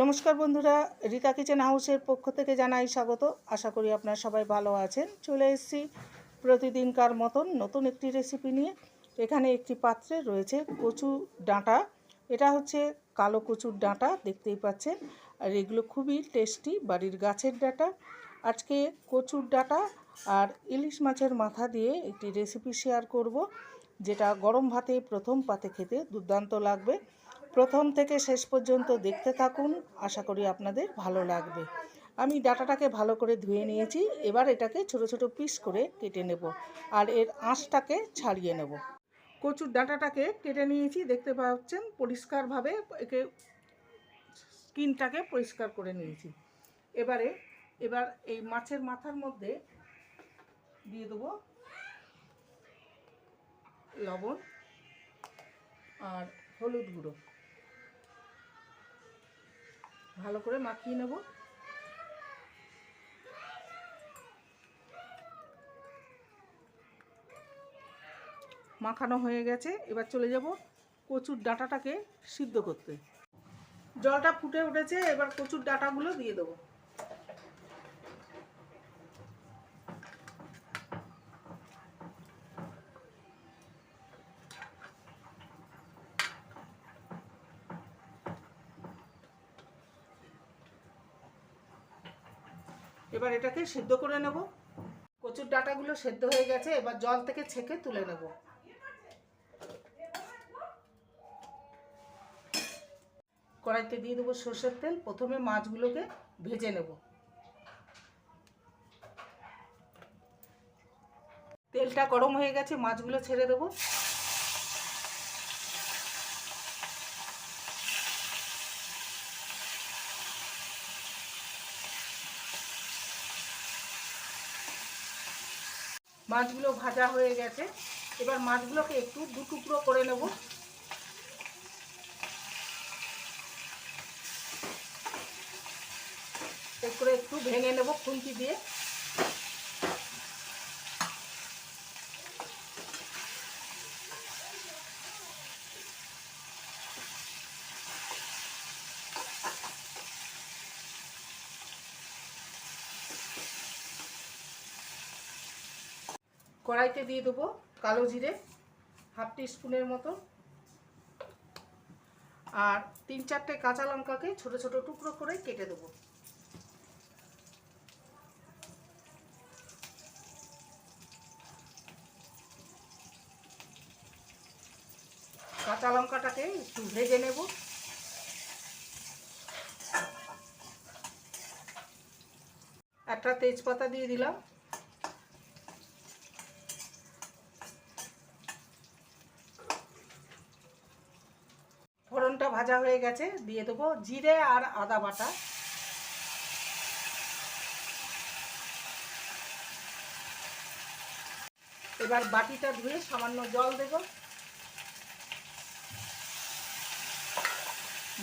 নমস্কার বন্ধুরা রিতা কিচেন হাউসের পক্ষ থেকে জানাই স্বাগত। আশা করি আপনারা সবাই ভালো আছেন। চলে এসেছি প্রতিদিনকার মতন নতুন একটি রেসিপি নিয়ে। এখানে একটি পাত্রে রয়েছে কচু ডাঁটা। এটা হচ্ছে কালো কচুর ডাঁটা, দেখতেই পাচ্ছেন। আর এগুলো খুবই টেস্টি বাড়ির গাছের ডাঁটা। আজকে কচুর ডাঁটা আর ইলিশ মাছের মাথা দিয়ে একটি রেসিপি শেয়ার করব, যেটা গরম ভাতে প্রথম পাতে খেতে দুর্দান্ত লাগবে। প্রথম থেকে শেষ পর্যন্ত দেখতে থাকুন। আশা করি আপনাদের ভালো লাগবে। আমি ডাটাটাকে ভালো করে ধুয়ে নিয়েছি। এবার এটাকে ছোট ছোট পিস করে কেটে নেব আর এর আঁশটাকে ছাড়িয়ে নেব। কচুর ডাটাটাকে কেটে নিয়েছি। দেখতে পাচ্ছেন পরিষ্কারভাবে একে স্কিনটাকে পরিষ্কার করে নিয়েছি। এবারে, এবার এই মাছের মাথার মধ্যে দিয়ে দেবো লবণ আর হলুদ গুঁড়ো। ভালো করে মাখিয়ে নেব। মাখানো হয়ে গেছে। এবার চলে যাব কচুর ডাঁটাটাকে সিদ্ধ করতে। জলটা ফুটে উঠেছে, এবার কচুর ডাঁটাগুলো দিয়ে দেবো। এবার এটাকে সেদ্ধ করে নেব। কচুর ডাঁটাগুলো সেদ্ধ হয়ে গেছে, এবার জল থেকে ছেঁকে তুলে নেব। কড়াইতে দিয়ে দেবো সর্ষের তেল, প্রথমে মাছগুলোকে ভেজে নেব। তেলটা গরম হয়ে গেছে, মাছগুলো ছেড়ে দেবো। মাছগুলো ভাজা হয়ে গেছে। এবার মাছগুলোকে একটু দু টুকরো করে নেব। করে একটু ভেঙে নেব খুন্তি দিয়ে। কড়াইতে দিয়ে দেবো কালো জিরে, হাফ স্পুনের মতো। আর তিন চারটে কাঁচা লঙ্কাকে ছোট ছোট টুকরো করে কেটে দেবো। কাঁচা লঙ্কাটাকে একটু ভেজে নেব। একটা তেজপাতা দিয়ে দিলাম। ভাজা হয়ে গেছে, দিয়ে দেবো জিরে আর আদা বাটা। এবার বাটিটা ধুয়ে সামান্য জল দেব।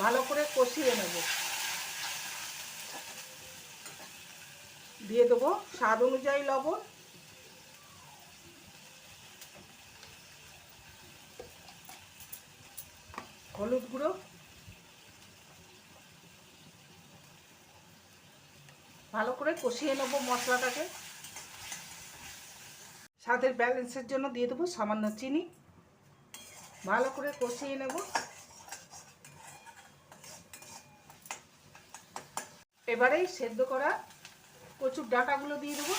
ভালো করে কষিয়ে নেব। দিয়ে দেবো স্বাদ অনুযায়ী লবণ। হলুদ গুঁড়ো। ভালো করে কষিয়ে নেব মশলাটাকে। স্বাদের ব্যালেন্সের জন্য দিয়ে দেবো সামান্য চিনি। ভালো করে কষিয়ে নেব। এবারেই সেদ্ধ করা কচুর ডাটাগুলো দিয়ে দেবো।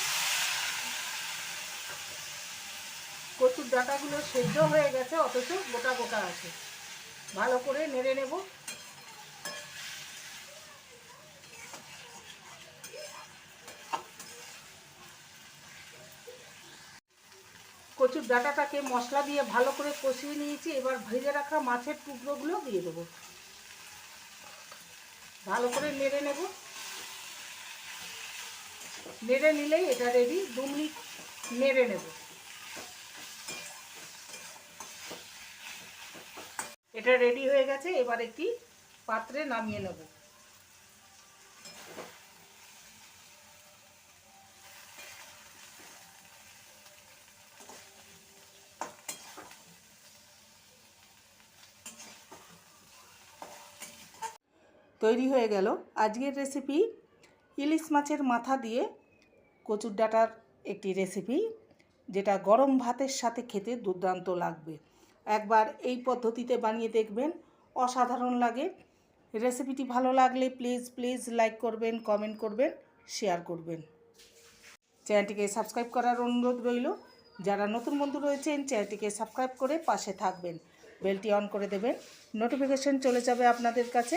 কচুর ডাটাগুলো সেদ্ধ হয়ে গেছে, অথচ গোটা গোটা আছে। ভালো করে নেড়ে নেব। কচুর ডাটাটাকে মশলা দিয়ে ভালো করে কষিয়ে নিয়েছি। এবার ভেজে রাখা মাছের টুকরোগুলো দিয়ে দেবো। ভালো করে নেড়ে নেব। নেড়ে নিলেই এটা রেডি দু মিনিট নেড়ে নেব। এটা রেডি হয়ে গেছে। এবার একটি পাত্রে নামিয়ে নেব। তৈরি হয়ে গেল। আজকের রেসিপি ইলিশ মাছের মাথা দিয়ে কচুর ডাঁটার একটি রেসিপি যেটা গরম ভাতের সাথে খেতে দুর্দান্ত লাগবে। একবার এই পদ্ধতিতে বানিয়ে দেখবেন, অসাধারণ লাগে। রেসিপিটি ভালো লাগলে প্লিজ প্লিজ লাইক করবেন কমেন্ট করবেন শেয়ার করবেন। চ্যানেলটিকে সাবস্ক্রাইব করার অনুরোধ রইল। যারা নতুন বন্ধু রয়েছেন, চ্যানেলটিকে সাবস্ক্রাইব করে পাশে থাকবেন। বেলটি অন করে দেবেন। নোটিফিকেশন চলে যাবে আপনাদের কাছে।